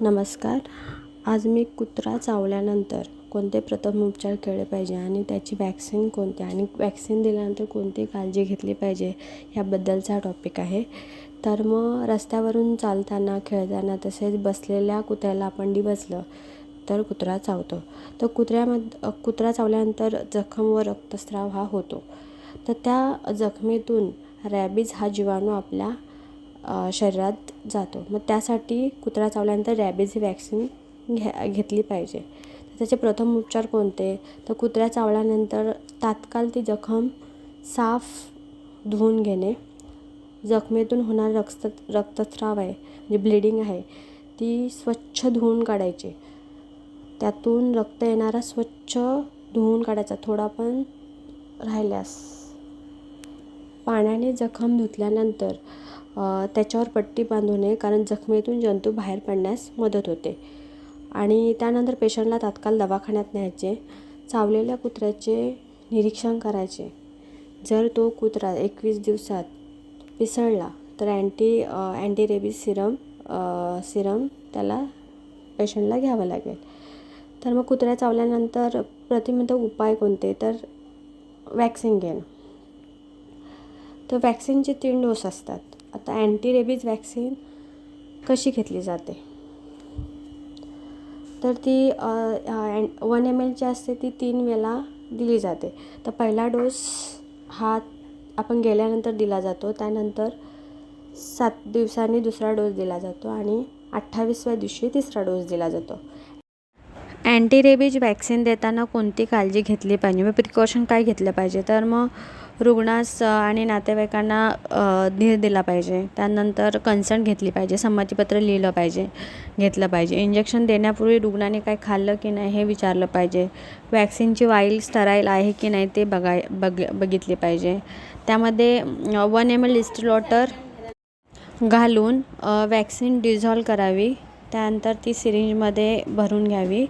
नमस्कार. आज मी कुत्रा चावल्यानंतर कोणते प्रथम उपचार केले पाहिजे आणि त्याची वॅक्सिन कोणते आणि वॅक्सिन दिल्यानंतर कोणती काळजी घेतली पाहिजे ह्याबद्दलचा टॉपिक आहे. तर मग रस्त्यावरून चालताना खेळताना तसेच बसलेल्या कुत्र्याला आपण डिवचलं तर कुत्रा चावतो. तर कुत्र्यामध्ये कुत्रा चावल्यानंतर जखम व रक्तस्राव हा होतो. तर त्या जखमेतून रॅबीज हा जीवाणू आपल्या शरीरात जातो. मग त्यासाठी कुत्रा चावल्यानंतर रॅबीज ही वॅक्सिन घ्या घेतली पाहिजे. तर त्याचे प्रथम उपचार कोणते? तर कुत्र्या चावल्यानंतर तात्काळ ती जखम साफ धुवून घेणे. जखमेतून होणारा रक्त रक्तस्राव आहे म्हणजे जे ब्लिडिंग आहे ती स्वच्छ धुवून काढायची. त्यातून रक्त येणारा स्वच्छ धुवून काढायचा. थोडा पण राहिल्यास. पाण्याने जखम धुतल्यानंतर त्याच्यावर पट्टी बांधू नये कारण जखमेतून जंतू बाहेर पडण्यास मदत होते. आणि त्यानंतर पेशंटला तात्काळ दवाखान्यात न्यायचे चावलेल्या कुत्र्याचे निरीक्षण करायचे. जर तो कुत्रा एकवीस दिवसात पिसळला तर anti anti rabies serum serum त्याला पेशंटला घ्यावं लागेल. तर मग कुत्र्या चावल्यानंतर प्रतिबंधक उपाय कोणते? तर वॅक्सिन घेणं. तर वॅक्सिनचे तीन डोस असतात. आता अँटी रेबीज वॅक्सिन कशी घेतली जाते? तर ती वन एम एलची असते ती तीन वेळा दिली जाते. तर पहिला डोस हा आपण गेल्यानंतर दिला जातो. त्यानंतर सात दिवसांनी दुसरा डोस दिला जातो आणि अठ्ठावीसव्या दिवशी तिसरा डोस दिला जातो. अँटी रेबीज वॅक्सिन देताना कोणती काळजी घेतली पाहिजे? मग प्रिकॉशन काय घेतलं पाहिजे? तर मग रुग्णास आणि नातेवाईकांना धीर दिला पाहिजे. त्यानंतर कन्सर्न घेतली पाहिजे. संमतीपत्र लिहिलं पाहिजे घेतलं पाहिजे. इंजेक्शन देण्यापूर्वी रुग्णाने काय खाल्लं की नाही हे विचारलं पाहिजे. वॅक्सिनची वाईल स्टराईल आहे की नाही ते बघाय बघ बघितली पाहिजे. त्यामध्ये वन एम एल इस्टलॉटर घालून वॅक्सिन डिझॉल्व करावी. त्यानंतर ती सिरिंजमध्ये भरून घ्यावी.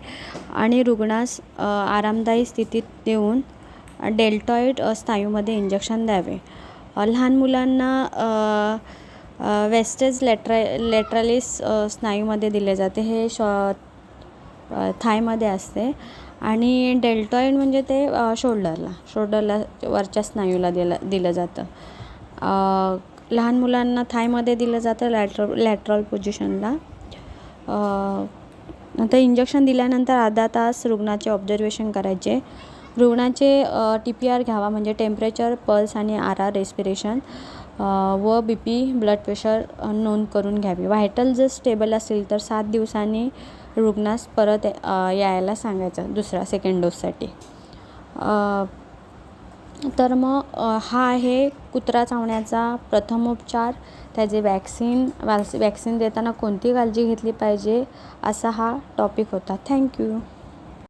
आणि रुग्णास आरामदायी स्थितीत देऊन डेल्टॉईड स्नायूमध्ये इंजेक्शन द्यावे. लहान मुलांना वेस्टेज लेट्रा लेट्रालिस स्नायूमध्ये दिले जाते. हे शॉ थायमध्ये असते. आणि डेल्टॉईड म्हणजे ते शोल्डरला शोल्डरला वरच्या स्नायूला दिलं दिलं जातं. लहान मुलांना थायमध्ये दिलं जातं लॅटर लॅटरल पोझिशनला. नंतर इंजेक्शन दिल्यानंतर अर्धा तास रुग्णाचे ऑब्झर्वेशन करायचे. रुग्णाचे टी पी आर घ्यावा म्हणजे टेम्परेचर पल्स आणि आर आर रेस्पिरेशन व बी पी ब्लड प्रेशर नोंद करून घ्यावी. व्हायटल जर स्टेबल असेल तर सात दिवसांनी रुग्णास परत यायला सांगायचं दुसऱ्या सेकंड डोससाठी तर मग हा आहे कुत्रा चावण्याचा प्रथमोपचार त्याचे वॅक्सिन वॅक्स वॅक्सिन देताना कोणती काळजी घेतली पाहिजे असा हा टॉपिक होता. थँक्यू